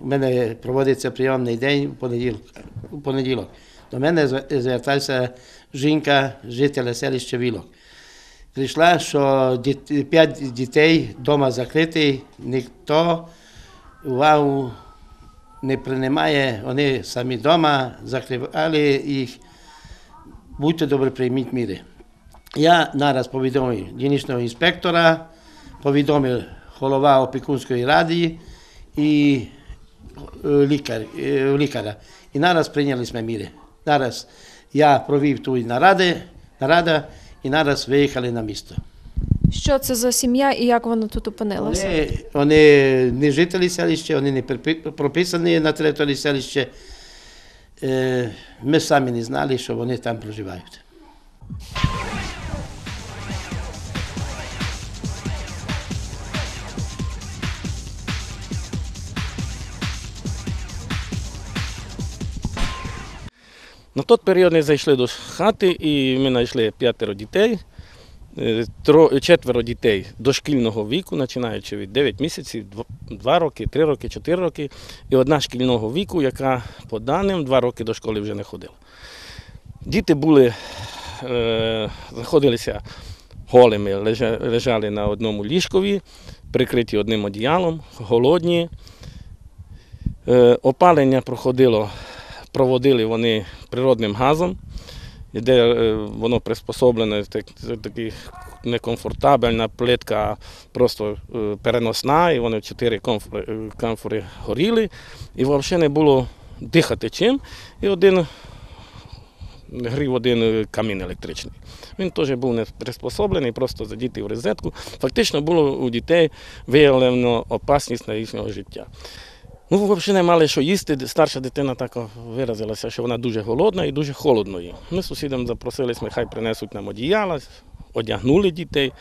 У мене проводиться прийомний день у понеділок. До мене зв- звертався жінка, жителя селища Вілок. Прийшла, що п'ять дітей вдома закриті, ніхто увагу не приймає, вони самі вдома закривали їх. Будьте добрі, прийміть міри. Я нараз повідомив дільничного інспектора, повідомив голова опікунської ради і е, лікар, е, лікаря. І нараз прийняли ми міри. Нараз я провів ту наради, нарада і нараз виїхали на місто. Що це за сім'я і як вона тут опинилася? Вони, вони не жителі селища, вони не прописані на території селища. Ми самі не знали, що вони там проживають. На той період ми зайшли до хати і ми знайшли п'ятеро дітей, четверо дітей дошкільного віку, починаючи від 9 місяців, 2 роки, 3 роки, 4 роки, і одна шкільного віку, яка по даним 2 роки до школи вже не ходила. Діти були, е, знаходилися голими, лежали на одному ліжкові, прикриті одним одіялом, голодні. Е, опалення проходило проводили вони природним газом, де е, воно приспособлене, так, такі некомфортабельна плитка, просто е, переносна, і вони чотири е, камфори горіли, і взагалі не було дихати чим. І один грів один камін електричний. Він теж був не приспособлений, просто задітий в розетку. Фактично було у дітей виявлено опасність на їхнього життя. Ну, взагалі не мали що їсти. Старша дитина так виразилася, що вона дуже голодна і дуже холодно їй. Ми з сусідом запросились, нехай принесуть нам одіяла, одягнули дітей.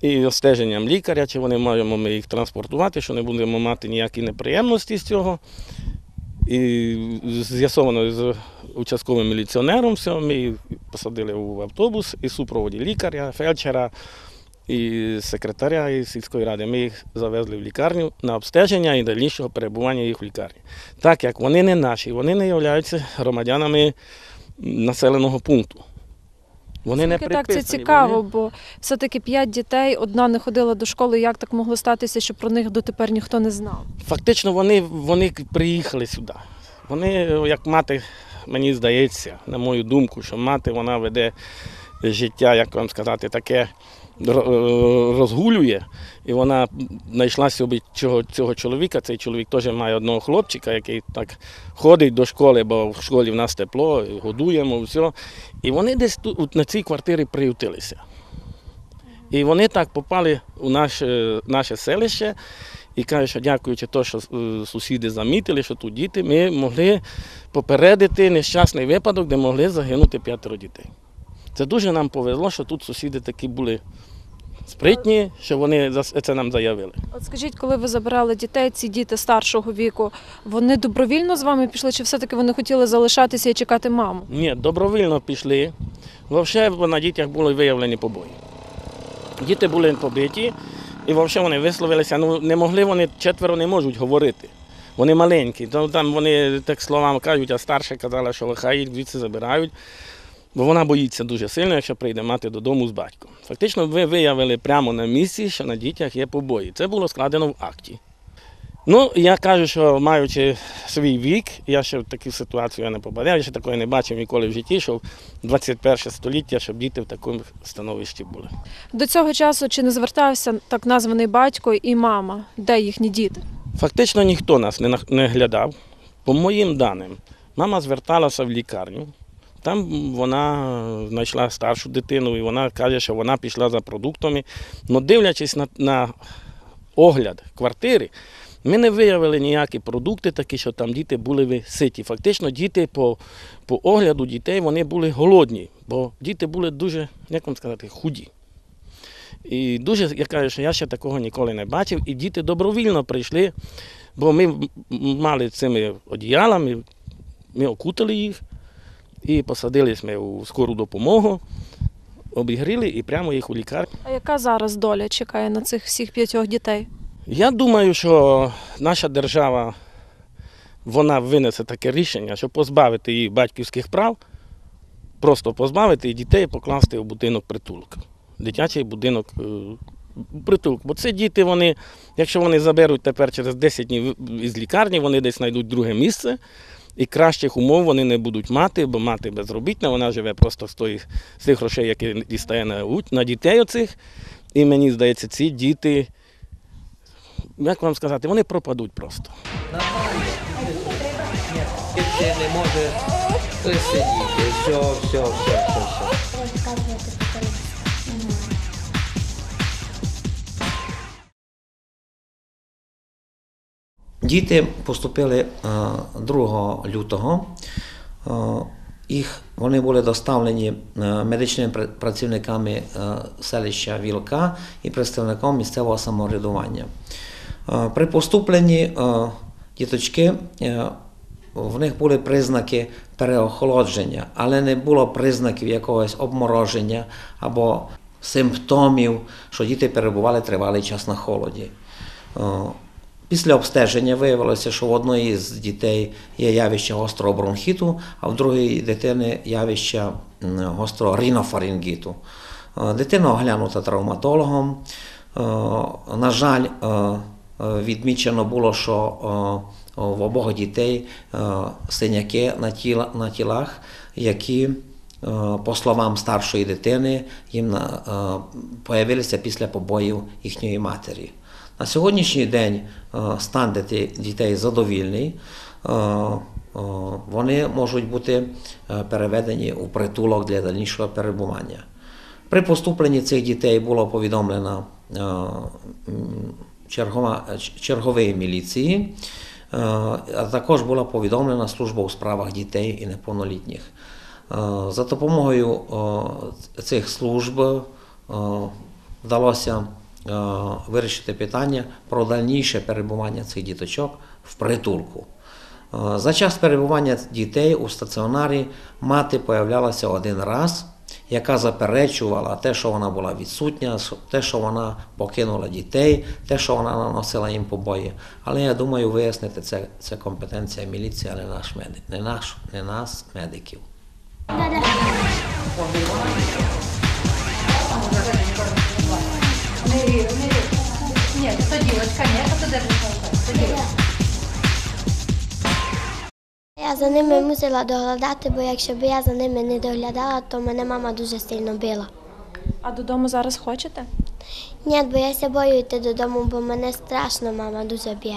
І остеженням лікаря, чи вони маємо ми їх транспортувати, що не будемо мати ніякі неприємності з цього. І з'ясовано з участковим міліціонером все, ми їх посадили в автобус і супроводі лікаря, фельдшера і секретаря із сільської ради. Ми їх завезли в лікарню на обстеження і дальнішого перебування їх в лікарні. Так як вони не наші, вони не являються громадянами населеного пункту. Вони не так це цікаво, вони- бо все-таки п'ять дітей, одна не ходила до школи. Як так могло статися, що про них дотепер ніхто не знав? Фактично вони, вони приїхали сюди. Вони, як мати, мені здається, на мою думку, що мати вона веде життя, як вам сказати, таке розгулює. І вона знайшла собі цього, цього чоловіка. Цей чоловік теж має одного хлопчика, який так ходить до школи, бо в школі в нас тепло, годуємо, все. І вони десь тут на цій квартирі приютилися. І вони так попали у наше, наше селище і кажуть, що дякуючи тому, що е, сусіди замітили, що тут діти, ми могли попередити нещасний випадок, де могли загинути п'ятеро дітей. Це дуже нам повезло, що тут сусіди такі були спритні, що вони це нам заявили. От скажіть, коли ви забирали дітей, ці діти старшого віку, вони добровільно з вами пішли, чи все-таки вони хотіли залишатися і чекати маму? Ні, добровільно пішли. Взагалі на дітях були виявлені побої. Діти були побиті, і взагалі вони висловилися, ну не могли вони, четверо не можуть говорити. Вони маленькі. То Там вони так словам кажуть, а старша казала, що хай їх звідси забирають. Бо вона боїться дуже сильно, якщо прийде мати додому з батьком. Фактично, ви виявили прямо на місці, що на дітях є побої. Це було складено в акті. Ну, я кажу, що маючи свій вік, я ще в таку ситуацію не попадав, я ще такої не бачив ніколи в житті, що в 21 століття, щоб діти в такому становищі були. До цього часу чи не звертався так названий батько і мама? Де їхні діти? Фактично ніхто нас не, нах- не глядав. По моїм даним, мама зверталася в лікарню. Там вона знайшла старшу дитину, і вона каже, що вона пішла за продуктами. Но дивлячись на, на огляд квартири, ми не виявили ніякі продукти, такі, що там діти були ситі. Фактично, діти по, по огляду дітей вони були голодні, бо діти були дуже, як вам сказати, худі. І дуже, я кажу, що я ще такого ніколи не бачив. І діти добровільно прийшли, бо ми мали цими одіялами, ми окутали їх і посадили ми у скору допомогу. обігріли і прямо їх у лікарню. А яка зараз доля чекає на цих всіх п'ятьох дітей? Я думаю, що наша держава вона винесе таке рішення, щоб позбавити її батьківських прав, просто позбавити і дітей покласти в будинок притулку. Дитячий будинок е, притулку. Бо це діти, вони, якщо вони заберуть тепер через 10 днів із лікарні, вони десь знайдуть друге місце. І кращих умов вони не будуть мати, бо мати безробітна, вона живе просто з, тої, з тих грошей, які дістає на, на дітей оцих. І мені здається, ці діти, як вам сказати, вони пропадуть просто. Ти не може присидіти. Все, все, все, все, все. Діти поступили е, 2 лютого. Е, Їх вони були доставлені е, медичними працівниками е, селища Вілка і представником місцевого самоврядування. Е, При поступленні е, діточки е, в них були признаки переохолодження, але не було признаків якогось обмороження або симптомів, що діти перебували тривалий час на холоді. Після обстеження виявилося, що в одної з дітей є явище гострого бронхіту, а в другої дитини явище гострого рінофарингіту. Е, Дитина оглянута травматологом. Е, На жаль, е, відмічено було, що в обох дітей синяки на, тілах, які, по словам старшої дитини, їм появилися після побоїв їхньої матері. На сьогоднішній день е, стан дітей, задовільний. Е, е, Вони можуть бути переведені у притулок для дальнішого перебування. При поступленні цих дітей було повідомлено чергова, чергової міліції, а також була повідомлена служба у справах дітей і неповнолітніх. За допомогою цих служб вдалося вирішити питання про дальніше перебування цих діточок в притулку. Е, За час перебування дітей у стаціонарі мати появлялася один раз, яка заперечувала те, що вона була відсутня, те, що вона покинула дітей, те, що вона наносила їм побої. Але я думаю, вияснити це, це компетенція міліції, а не наш медик, не наш, не нас, медиків. То дівчинка, ні, то держи то дівчинка. Я за ними мусила доглядати, бо якщо б я за ними не доглядала, то мене мама дуже сильно била. А додому зараз хочете? Ні, бо я ся бою йти додому, бо мене страшно мама дуже б'є.